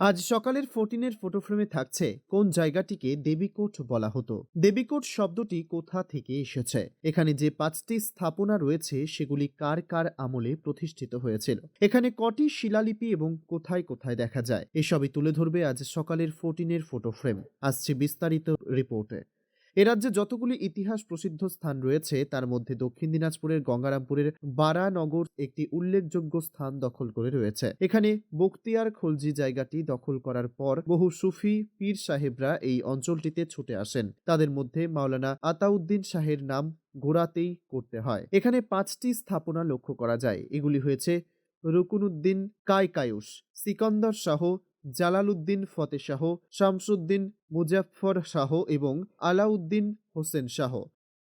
আজ সকালের ফোর্টিনের ফটোফ্রেমে থাকছে কোন জায়গাটিকে দেবীকোট বলা হতো। দেবীকোট শব্দটি কোথা থেকে এসেছে? এখানে যে পাঁচটি স্থাপনা রয়েছে, সেগুলি কার কার আমলে প্রতিষ্ঠিত হয়েছিল? এখানে কটি শিলালিপি এবং কোথায় কোথায় দেখা যায়? এসবই তুলে ধরবে আজ সকালের ফোর্টিনের ফটোফ্রেম আসছে বিস্তারিত রিপোর্টে। এ রাজ্যে যতগুলি ইতিহাস প্রসিদ্ধ স্থান রয়েছে, তার মধ্যে দক্ষিণ দিনাজপুরের গঙ্গারামপুরের বারানগর একটি উল্লেখযোগ্য স্থান দখল করে রয়েছে। এখানে বক্তিয়ার খলজি জায়গাটি দখল করার পর বহু সুফি পীর সাহেবরা এই অঞ্চলটিতে ছুটে আসেন। তাদের মধ্যে মাওলানা আতাউদ্দিন শাহের নাম গোড়াতেই করতে হয়। এখানে পাঁচটি স্থাপনা লক্ষ্য করা যায়। এগুলি হয়েছে রুকুনুদ্দিন কায়কায়ুস, সিকন্দর শাহ জালালউদ্দিন ফতে শাহ শামসুদ্দিন মুজাফর শাহ এবং আলাউদ্দিন হোসেন শাহ।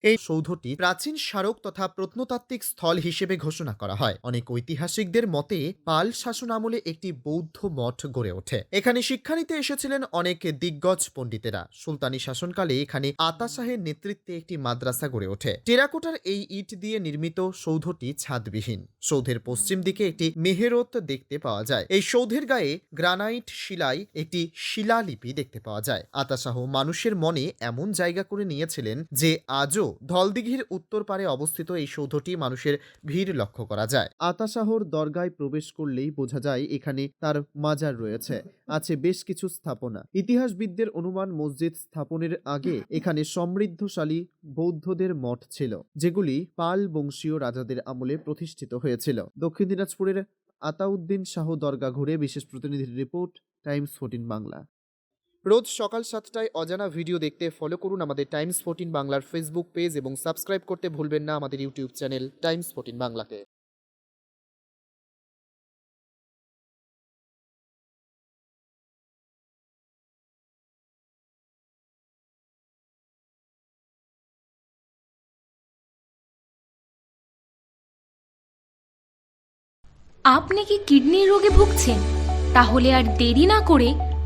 এই সৌধটি প্রাচীন স্মারক তথা প্রত্নতাত্ত্বিক স্থল হিসেবে ঘোষণা করা হয়। অনেক ঐতিহাসিকদের মতে, পাল শাসন আমলে একটি বৌদ্ধ মঠ গড়ে ওঠে। এখানে শিক্ষা নিতে এসেছিলেন অনেক দিগ্গজ পণ্ডিতেরা। সুলতানি শাসনকালে এখানে আতা শাহের নেতৃত্বে একটি মাদ্রাসা গড়ে ওঠে। টেরাকোটার এই ইট দিয়ে নির্মিত সৌধটি ছাদবিহীন। সৌধের পশ্চিম দিকে একটি মেহেরত দেখতে পাওয়া যায়। এই সৌধের গায়ে গ্রানাইট শিলায় একটি শিলালিপি দেখতে পাওয়া যায়। আতাশাহ মানুষের মনে এমন জায়গা করে নিয়েছিলেন যে, আজও ধলদিঘির উত্তর পারে অবস্থিত এই সৌধটি মানুষের ভিড় লক্ষ্য করা যায়। আতাশাহর দরগায় প্রবেশ করলেই বোঝা যায় এখানে তার মাজার রয়েছে, আছে বেশ কিছু স্থাপনা। ইতিহাসবিদদের অনুমান মসজিদ স্থাপনের আগে এখানে সমৃদ্ধশালী বৌদ্ধদের মঠ ছিল, যেগুলি পাল বংশীয় রাজাদের আমলে প্রতিষ্ঠিত হয়েছিল। দক্ষিণ দিনাজপুরের আতাউদ্দিন শাহ দরগা ঘুরে বিশেষ প্রতিনিধির রিপোর্ট, টাইমস ফোর্টিন বাংলা। রোজ সকাল সাতটায় অজানা ভিডিও দেখতে ফলো করুন আমাদের টাইমস ফোর্টিন বাংলার ফেসবুক পেজ এবং সাবস্ক্রাইব করতে ভুলবেন না আমাদের ইউটিউব চ্যানেল টাইমস ফোর্টিন বাংলাকে। আপনি কি কিডনির রোগে ভুগছেন? তাহলে আর দেরি না করে